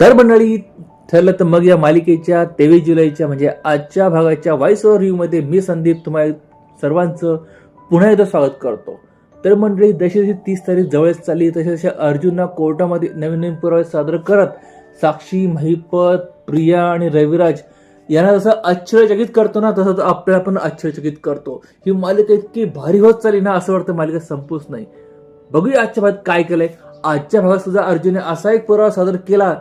तर मंडळी ठरलं तर मग या मालिकेच्या तेवीस जुलैच्या म्हणजे आजच्या भागाच्या व्हॉइस ओव्हर रिव्ह्यूमध्ये मी संदीप तुम्हाला सर्वांचं पुन्हा एकदा स्वागत करतो. तर मंडळी जशी जशी तीस तारीख जवळच चालली तसे तसे अर्जुनना कोर्टामध्ये नवीन नवीन पुरावे सादर करत साक्षी महिपत प्रिया आणि रविराज यांना जसं आश्चर्यचकित करतो ना तसं आपल्याला पण आश्चर्यचकित करतो. ही मालिका इतकी भारी होत चालली ना असं वाटतं मालिका संपूच नाही. बघूया आजच्या भागात काय केलंय. आजच्या भागात सुद्धा अर्जुनने असा एक पुरावा सादर केला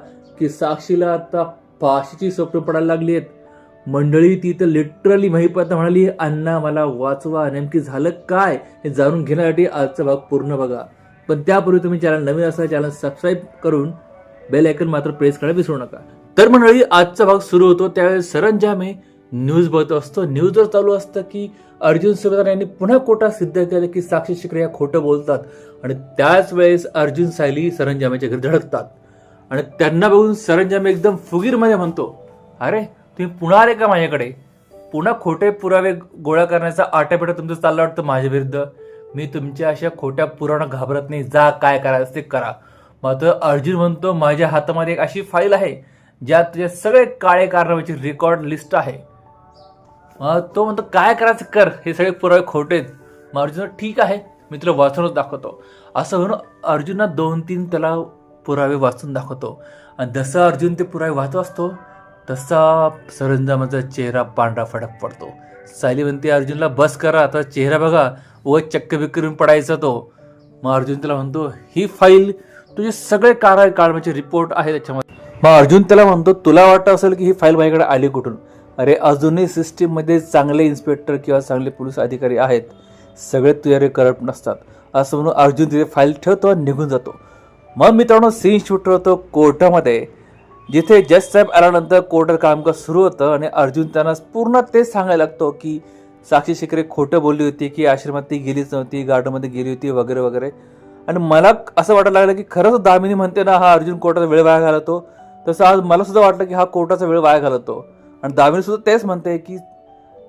की साक्षीला आता फाशीची स्वप्न पडायला लागली आहेत. मंडळी ती तर लिटरली महिपत म्हणाली अण्णा मला वाचवा. नेमकी झालं काय हे जाणून घेण्यासाठी आजचा भाग पूर्ण बघा. पण त्यापूर्वी तुम्ही चॅनल नवीन असाल चॅनल सबस्क्राईब करून बेल आयकन मात्र प्रेस करायला विसरू नका. तर मंडळी आजचा भाग सुरू होतो. त्यावेळेस सरंजामे न्यूज बघत असतो. न्यूजवर चालू असतं की अर्जुन सुभेदार यांनी पुन्हा कोटा सिद्ध केलं की साक्षी शिकरे या खोटं बोलतात. आणि त्याच वेळेस अर्जुन सायली सरंजामेच्या घरी धडकतात. आणि त्यांना बघून सरंजामे एकदम फुगीरमध्ये म्हणतो अरे तुम्ही पुन्हा आले का माझ्याकडे? पुन्हा खोटे पुरावे गोळा करण्याचा आटापिटा तुमचं चाललं वाटतं माझ्या विरुद्ध? मी तुमच्या अशा खोट्या पुराणा घाबरत नाही. जा काय करायचं ते करा. मात्र अर्जुन म्हणतो माझ्या हातामध्ये एक अशी फाईल आहे ज्यात तुझे सगळे काळे कारणामाची रेकॉर्ड लिस्ट आहे. मग तो म्हणतो काय करायचं कर? हे सगळे पुरावे खोटे आहेत. मग अर्जुन ठीक आहे मी तुला वाचूनच दाखवतो. असं म्हणून अर्जुनना दोन तीन त्याला पुरावे वाचून दाखवतो. आणि जसा अर्जुन ते पुरावे वाहत असतो तसा सरंजामाचा चेहरा पांढरा फडक पडतो. सायली म्हणते अर्जुनला बस करा आता चेहरा बघा व चक्क बिकरून पडायचा तो. मग अर्जुन त्याला म्हणतो ही फाईल तुझे सगळे कारा काळमाचे रिपोर्ट आहे त्याच्यामध्ये. मग अर्जुन त्याला म्हणतो तुला वाटतं असेल की ही फाईल माझ्याकडे आली कुठून? अरे अजूनही सिस्टीममध्ये चांगले इन्स्पेक्टर किंवा चांगले पोलीस अधिकारी आहेत. सगळे तुझ्याकडे करप्ट नसतात. असं म्हणून अर्जुन तिथे फाईल ठेवतो आणि निघून जातो. मग मित्रांनो सीन शूट होतो कोर्टामध्ये जिथे जज साहेब आल्यानंतर कोर्टात कामकाज सुरू होतं आणि अर्जुन त्यांना पूर्ण तेच सांगायला लागतो की साक्षी शिकरे खोटं बोलली होती की आश्रमात ती गेलीच नव्हती गार्डनमध्ये गेली होती वगैरे वगैरे. आणि मला असं वाटायला लागलं की खरंच दामिनी म्हणते ना हा अर्जुन कोर्टाचा वेळ वाया घालवतो. तसं आज मला सुद्धा वाटलं की हा कोर्टाचा वेळ वाया घालवतो. आणि दामिनी सुद्धा तेच म्हणते की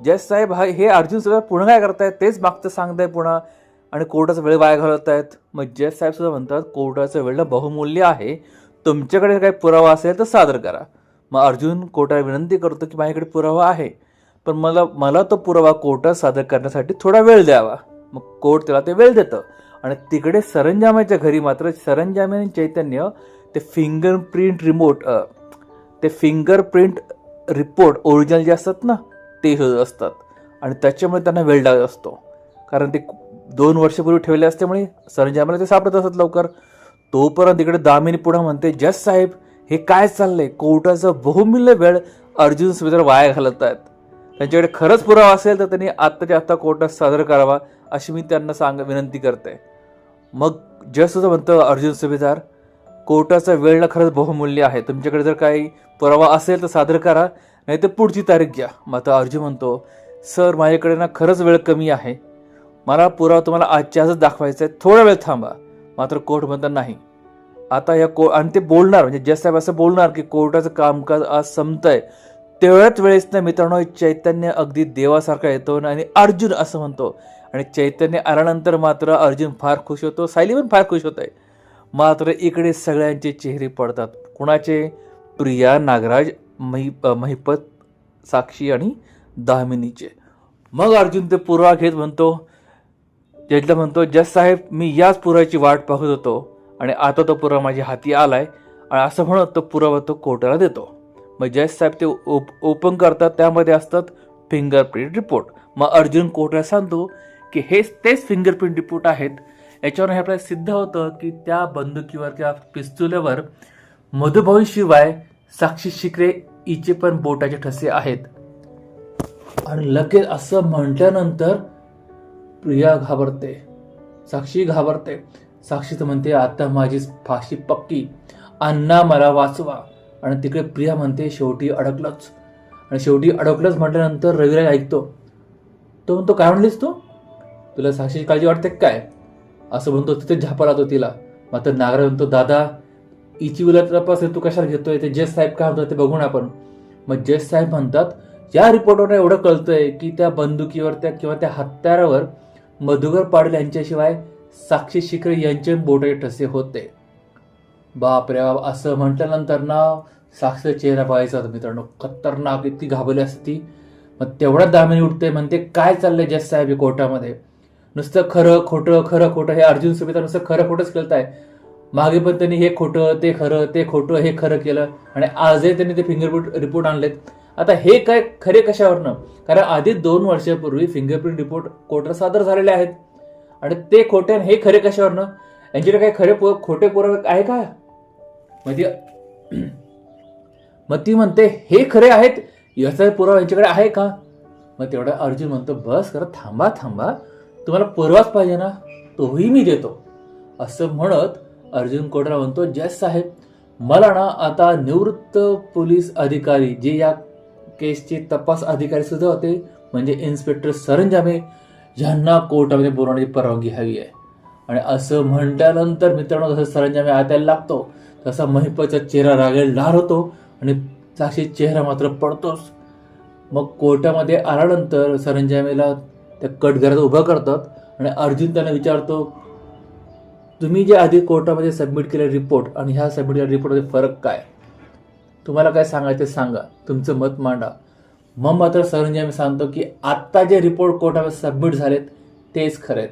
जज साहेब हा हे अर्जुन सुद्धा पुन्हा काय करताय तेच मागचं सांगताय पुन्हा. आणि कोर्टाचा वेळ वाया घालवत आहेत. मग जज साहेब सुद्धा म्हणतात कोर्टाचं वेळ बहुमूल्य आहे. तुमच्याकडे काही पुरावा असेल तर सादर करा. मग अर्जुन कोर्टाला विनंती करतो की माझ्याकडे पुरावा आहे. पण मला मला तो पुरावा कोर्टात सादर करण्यासाठी थोडा वेळ द्यावा. मग कोर्ट त्याला ते वेळ देतं. आणि तिकडे सरंजामाच्या घरी मात्र सरंजामे आणि चैतन्य ते फिंगर प्रिंट रिमोट ते फिंगर प्रिंट रिपोर्ट ओरिजिनल जे असतात ना ते शोधत असतात. आणि त्याच्यामुळे त्यांना वेळ लागत असतो. कारण ते दोन वर्षापूर्वी ठेवले असल्यामुळे सरंजामाला ते सापडत असत लवकर. तोपर्यंत इकडे दामिनी पुढे म्हणते जस साहेब हे काय चाललंय? कोर्टाचा बहुमूल्य वेळ अर्जुन सुभेदार वाया घालत आहेत. त्यांच्याकडे खरंच पुरावा असेल तर त्यांनी आत्ताच्या आत्ता कोर्टात सादर करावा अशी मी त्यांना सांग विनंती करते. मग जससुद्धा म्हणतं अर्जुन सुभेदार कोर्टाचा वेळ ना खरंच बहुमूल्य आहे. तुमच्याकडे जर काही पुरावा असेल तर सादर करा नाही तर पुढची तारीख घ्या. मग आता अर्जुन म्हणतो सर माझ्याकडे ना खरंच वेळ कमी आहे. मला पुरावा तुम्हाला आजच्या आजच दाखवायचा आहे थोडा वेळ थांबा. मात्र कोर्ट म्हणतात नाही. आता या को आणि ते बोलणार म्हणजे जज साहेब असं बोलणार की कोर्टाचं कामकाज आज संपतंय. तेवढ्याच वेळेस ना मित्रांनो चैतन्य अगदी देवासारखा येतो आणि अर्जुन असं म्हणतो. आणि चैतन्य आल्यानंतर मात्र अर्जुन फार खुश होतो सायली पण फार खुश होत आहे मात्र इकडे सगळ्यांचे चेहरे पडतात. कुणाचे? प्रिया नागराज महि महिपत साक्षी आणि दामिनीचे. मग अर्जुन ते पुरावा घेत म्हणतो जजला म्हणतो जज साहेब मी याच पुराची वाट पाहत होतो आणि आता तो पुरा माझ्या हाती आलाय आणि असं म्हणत तो पुरावा तो कोर्टाला देतो. मग जज साहेब ते ओप ओपन करतात त्यामध्ये असतात फिंगरप्रिंट रिपोर्ट. मग अर्जुन कोर्टाला सांगतो की हेच तेच फिंगरप्रिंट रिपोर्ट आहेत. याच्यावर हे आपल्याला सिद्ध होतं की त्या बंदुकीवर किंवा पिस्तुल्यावर मधुभाऊशिवाय साक्षी शिकरे हिचे पण बोटाचे ठसे आहेत. आणि लगेच असं म्हटल्यानंतर प्रिया घाबरते साक्षी घाबरते. साक्षी तर म्हणते आता माझी फाशी पक्की. अण्णा मला वाचवा. आणि तिकडे प्रिया म्हणते शेवटी अडकलंच. आणि शेवटी अडकलंच म्हटल्यानंतर रविराज ऐकतो. तो म्हणतो काय म्हणलीस तू? तुला साक्षीची काळजी वाटते काय? असं म्हणतो तिथे झापा राहतो तिला. मात्र नागराज म्हणतो दादा इची उलट तपास तू कशाला घेतोय? ते जज साहेब काय म्हणतात ते बघून आपण. मग जज साहेब म्हणतात या रिपोर्टवर एवढं कळतंय की त्या बंदुकीवर त्या किंवा त्या हत्यारावर मधुकर पाटील यांच्याशिवाय साक्षी शिखर यांचे बोटे ठसे होते. बाप रे बाप असं म्हटल्यानंतर ना साक्षी चेहरा पाहायचा होता मित्रांनो. खतरनाक इतकी घाबरली असती मग तेवढ्याच दामिनी उठते म्हणते काय चाललंय जस साहेब कोर्टामध्ये? नुसतं खरं खोटं खरं खोटं हे अर्जुन सुमित्रा नुसतं खरं खोटंच खेळत आहे मागे पण त्यांनी हे खोटं ते खरं ते खोटं हे खरं केलं आणि आजही त्यांनी ते फिंगरप्रिंट रिपोर्ट आणलेत. आता हे काय खरे कशावरनं? कारण आधी दोन वर्षापूर्वी फिंगरप्रिंट रिपोर्ट कोर्टात सादर झालेले आहेत. आणि ते खोटे हे खरे कशावरनं? यांच्याकडे काही खरे पु- खोटे पुरावे आहे का? मग ती मग ती म्हणते हे खरे आहेत? याचा पुरावा यांच्याकडे आहे का? मग तेवढा अर्जुन म्हणतो बस खरं थांबा थांबा. तुम्हाला पुरावाच पाहिजे ना? तोही मी देतो. असं म्हणत अर्जुन कोटरा म्हणतो जय साहेब मला ना आता निवृत्त पोलीस अधिकारी जे या केसचे तपास अधिकारी सुद्धा होते. म्हणजे इन्स्पेक्टर सरंजामे यांना कोर्टामध्ये बोलवण्याची परवानगी हवी आहे. आणि असं म्हटल्यानंतर मित्रांनो जसं सरंजामे आतायला लागतो तसा महिपाचा चेहरा रागेल लाल होतो आणि साक्षी चेहरा मात्र पडतोच. मग कोर्टामध्ये आल्यानंतर सरंजामेला त्या कटघरात उभं करतात आणि अर्जुन त्यांना विचारतो तुम्ही जे आधी कोर्टामध्ये सबमिट केलेला रिपोर्ट आणि ह्या सबमिट केलेल्या रिपोर्टमध्ये फरक काय? तुम्हाला काय सांगायचं सांगा. तुमचं मत मांडा. मग मात्र सरंजामी सांगतो की आत्ता जे रिपोर्ट कोर्टामध्ये सबमिट झालेत तेच खरे आहेत.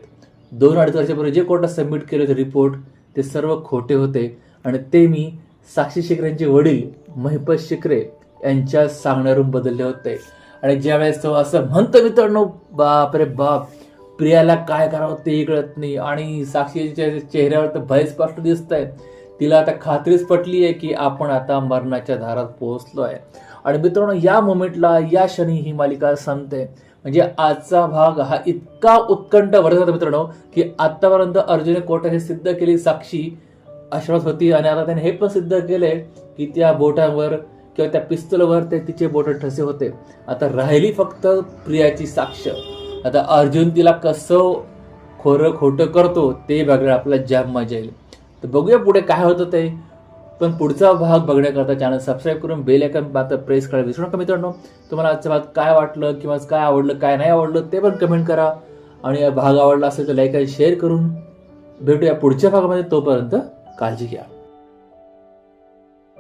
दोन अडीच वर्षापूर्वी जे कोर्टात सबमिट केले होते रिपोर्ट ते सर्व खोटे होते. आणि ते मी साक्षी शिकरेंचे वडील महिपत शिकरे यांच्या सांगण्यावरून बदलले होते. आणि ज्यावेळेस तो असं म्हणतो मित्रांनो बाप रे बाप प्रियाला काय करावं ते कळत नाही. आणि साक्षीच्या चेहऱ्यावर तर भयस्पष्ट दिसत आहे तिला आता खात्रीच पटली आहे की आपण आता मरणाच्या दारात पोहोचलो आहे आणि मित्रांनो या मोमेंटला या क्षणी ही मालिका संपते. म्हणजे आजचा भाग हा इतका उत्कंठ भरत होता मित्रांनो की आतापर्यंत अर्जुने कोर्ट हे सिद्ध केली साक्षी आश्वास होती. आणि आता त्याने हे पण सिद्ध केले की त्या बोटांवर किंवा त्या पिस्तूलवर ते तिचे बोट ठसे होते. आता राहिली फक्त प्रियाची साक्ष. आता अर्जुन तिला कसं खोरं खोटं करतो ते बघायला आपल्याला जाम मजा येईल. तर बघूया पुढे काय होतं ते. पण पुढचा भाग बघण्याकरता चॅनल सबस्क्राईब करून बेल आयकन मात्र प्रेस करायला विसरू नका मित्रांनो. तुम्हाला आजचा भाग काय वाटलं किंवा काय आवडलं काय नाही आवडलं ते पण कमेंट करा. आणि भाग आवडला असेल तर लाईक आणि शेअर करून भेटूया पुढच्या भागामध्ये. तोपर्यंत काळजी घ्या.